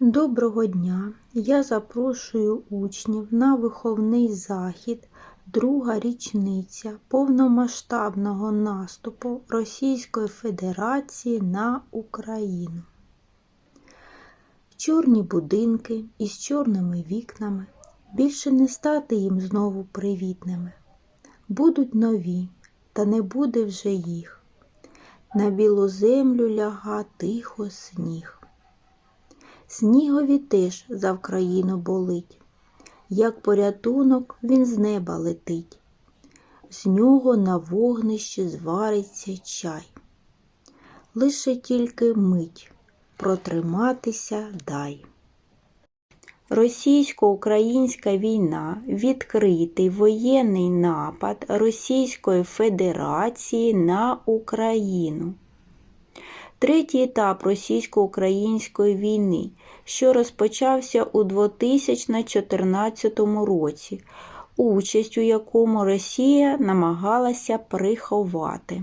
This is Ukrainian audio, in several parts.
Доброго дня! Я запрошую учнів на виховний захід друга річниця повномасштабного наступу Російської Федерації на Україну. Чорні будинки із чорними вікнами більше не стати їм знову привітними. Будуть нові, та не буде вже їх. На білу землю ляга тихо сніг. Снігові теж за Вкраїну болить, як порятунок він з неба летить, з нього на вогнищі звариться чай. Лише тільки мить протриматися дай. Російсько-українська війна відкритий воєнний напад Російської Федерації на Україну. Третій етап російсько-української війни, що розпочався у 2014 році, участь у якому Росія намагалася приховати.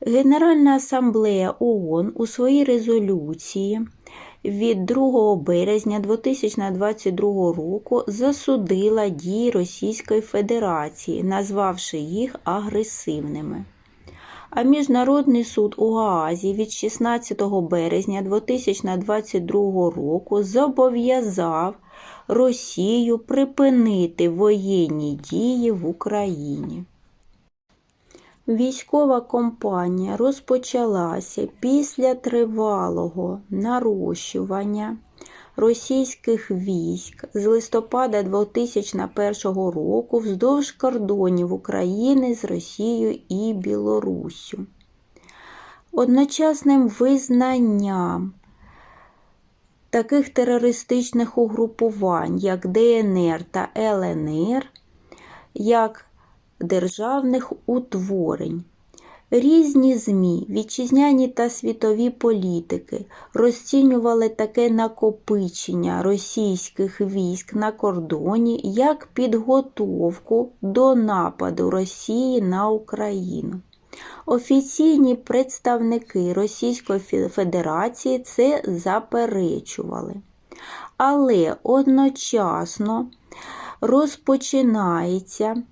Генеральна асамблея ООН у своїй резолюції від 2 березня 2022 року засудила дії Російської Федерації, назвавши їх агресивними. А Міжнародний суд у Гаазі від 16 березня 2022 року зобов'язав Росію припинити воєнні дії в Україні. Військова кампанія розпочалася після тривалого нарощування російських військ з листопада 2001 року вздовж кордонів України з Росією і Білоруссю. Одночасним визнанням таких терористичних угрупувань, як ДНР та ЛНР, як державних утворень. Різні ЗМІ, вітчизняні та світові політики розцінювали таке накопичення російських військ на кордоні як підготовку до нападу Росії на Україну. Офіційні представники Російської Федерації це заперечували. Але одночасно розпочинається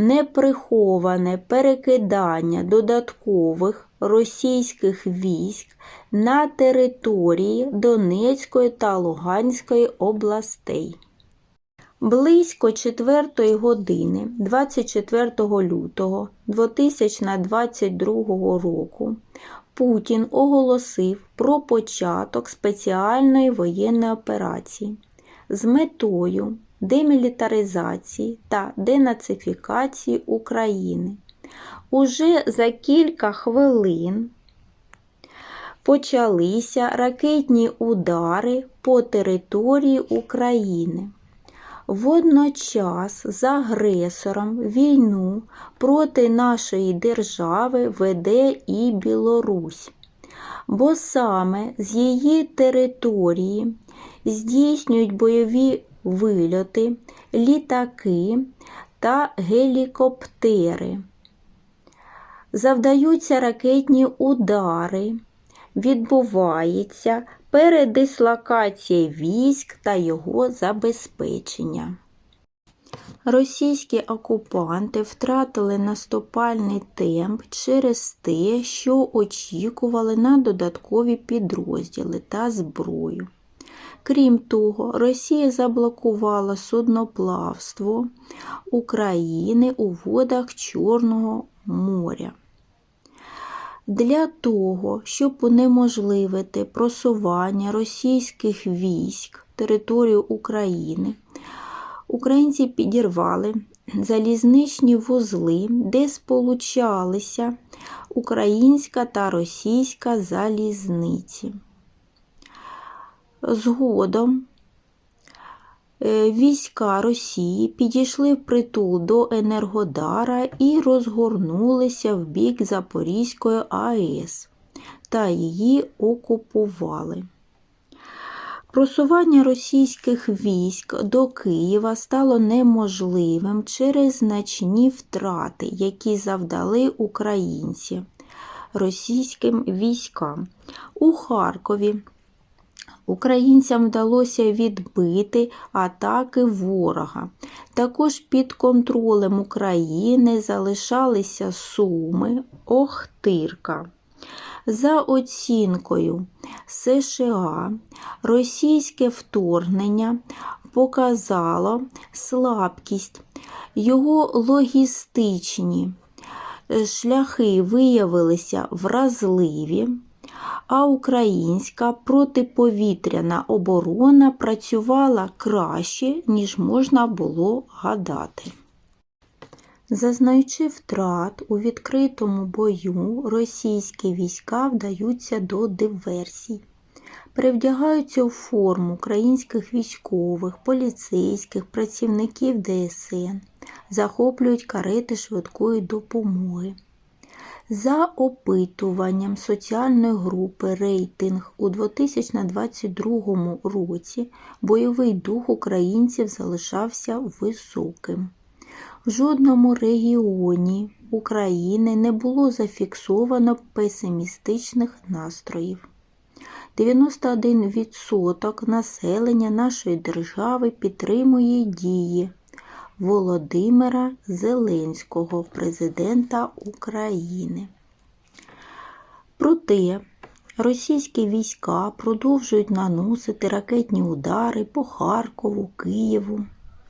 неприховане перекидання додаткових російських військ на території Донецької та Луганської областей. Близько 4 години 24 лютого 2022 року Путін оголосив про початок спеціальної воєнної операції з метою демілітаризації та денацифікації України. Уже за кілька хвилин почалися ракетні удари по території України. Водночас з агресором війну проти нашої держави веде і Білорусь, бо саме з її території здійснюють бойові вильоти, літаки та гелікоптери. Завдаються ракетні удари, відбувається передислокація військ та його забезпечення. Російські окупанти втратили наступальний темп через те, що очікували на додаткові підрозділи та зброю. Крім того, Росія заблокувала судноплавство України у водах Чорного моря. Для того, щоб унеможливити просування російських військ територію України, українці підірвали залізничні вузли, де сполучалися українська та російська залізниці. Згодом війська Росії підійшли впритул до Енергодара і розгорнулися в бік Запорізької АЕС та її окупували. Просування російських військ до Києва стало неможливим через значні втрати, які завдали українці російським військам. У Харкові Українцям вдалося відбити атаки ворога. Також під контролем України залишалися Суми, Охтирка. За оцінкою США, російське вторгнення показало слабкість, його логістичні шляхи виявилися вразливі, а українська протиповітряна оборона працювала краще, ніж можна було гадати. Зазнаючи втрат у відкритому бою, російські війська вдаються до диверсій, перевдягаються у форму українських військових, поліцейських, працівників ДСН, захоплюють карети швидкої допомоги. За опитуванням соціальної групи рейтинг у 2022 році бойовий дух українців залишався високим. В жодному регіоні України не було зафіксовано песимістичних настроїв. 91% населення нашої держави підтримує дії Володимира Зеленського, президента України. Проте російські війська продовжують наносити ракетні удари по Харкову, Києву,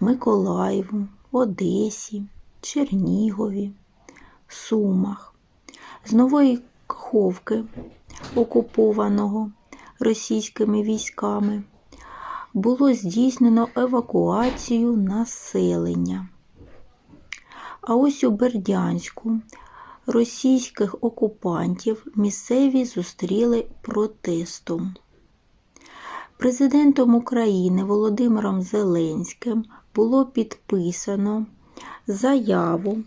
Миколаєву, Одесі, Чернігові, Сумах. З нової Каховки, окупованого російськими військами, було здійснено евакуацію населення. А ось у Бердянську російських окупантів місцеві зустріли протестом. Президентом України Володимиром Зеленським було підписано заяву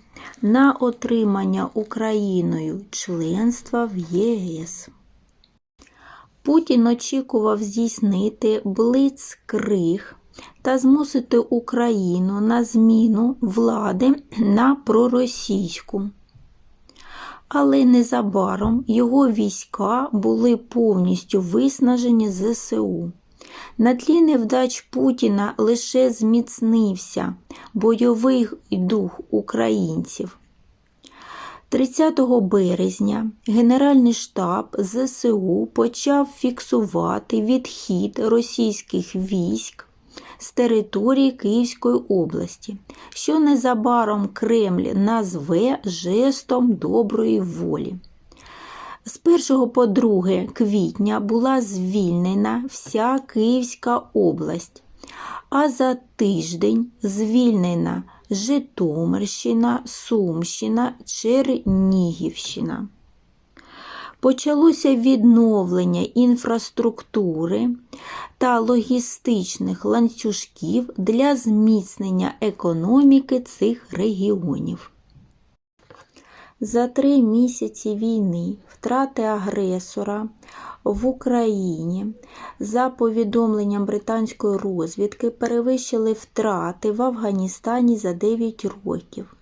на отримання Україною членства в ЄС. Путін очікував здійснити блицкриг та змусити Україну на зміну влади на проросійську. Але незабаром його війська були повністю виснажені ЗСУ. На тлі невдач Путіна лише зміцнився бойовий дух українців. 30 березня Генеральний штаб ЗСУ почав фіксувати відхід російських військ з території Київської області, що незабаром Кремль назве жестом доброї волі. З 1 по 2 квітня була звільнена вся Київська область, а за тиждень звільнена Житомирщина, Сумщина, Чернігівщина. Почалося відновлення інфраструктури та логістичних ланцюжків для зміцнення економіки цих регіонів. За три місяці війни втрати агресора в Україні, за повідомленням британської розвідки, перевищили втрати в Афганістані за 9 років.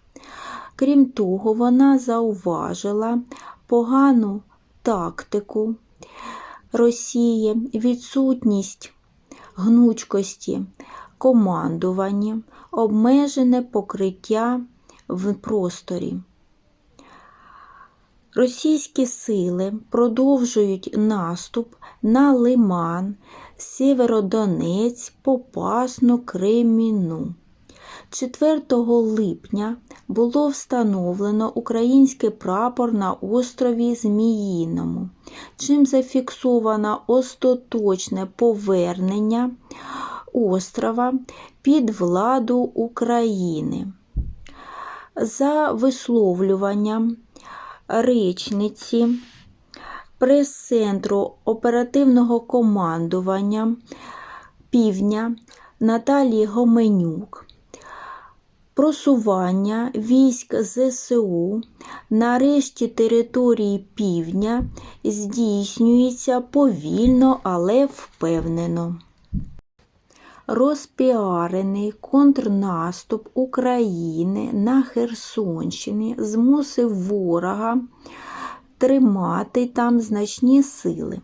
Крім того, вона зауважила погану тактику Росії, відсутність гнучкості командування, обмежене покриття в просторі. Російські сили продовжують наступ на Лиман, Сєвєродонець, Попасну, Креміну. 4 липня було встановлено український прапор на острові Зміїному, чим зафіксовано остаточне повернення острова під владу України. За висловлюванням речниці прес-центру оперативного командування Півдня Наталії Гоменюк. Просування військ ЗСУ на решті території півдня здійснюється повільно, але впевнено. Розпіарений контрнаступ України на Херсонщині змусив ворога тримати там значні сили.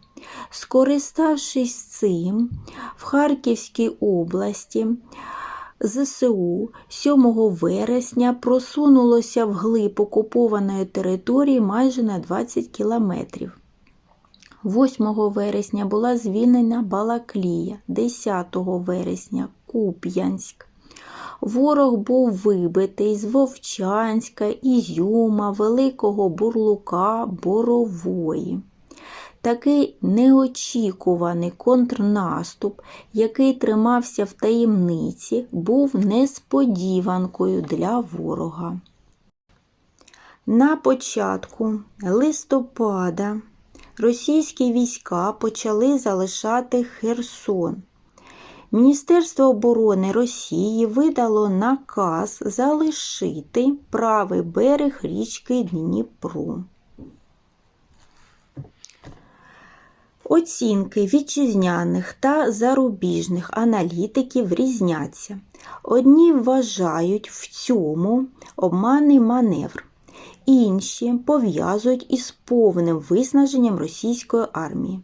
Скориставшись цим, в Харківській області ЗСУ 7 вересня просунулося вглиб окупованої території майже на 20 кілометрів. 8 вересня була звільнена Балаклія, 10 вересня Куп'янськ. Ворог був вибитий з Вовчанська, Ізюма, Великого Бурлука, Борової. Такий неочікуваний контрнаступ, який тримався в таємниці, був несподіванкою для ворога. На початку листопада російські війська почали залишати Херсон. Міністерство оборони Росії видало наказ залишити правий берег річки Дніпро. Оцінки вітчизняних та зарубіжних аналітиків різняться. Одні вважають в цьому обманний маневр, інші пов'язують із повним виснаженням російської армії.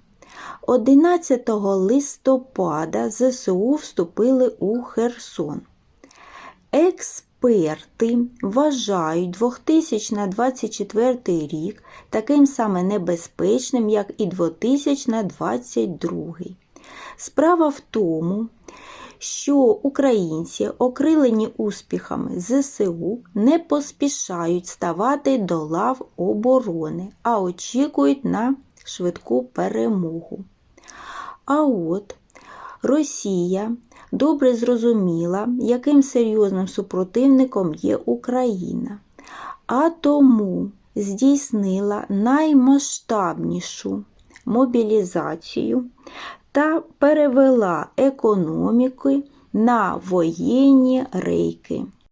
11 листопада ЗСУ вступили у Херсон. Експерти вважають 2024 рік таким саме небезпечним, як і 2022. Справа в тому, що українці, окрилені успіхами ЗСУ, не поспішають ставати до лав оборони, а очікують на швидку перемогу. А от Росія добре зрозуміла, яким серйозним супротивником є Україна, а тому здійснила наймасштабнішу мобілізацію та перевела економіки на воєнні рейки.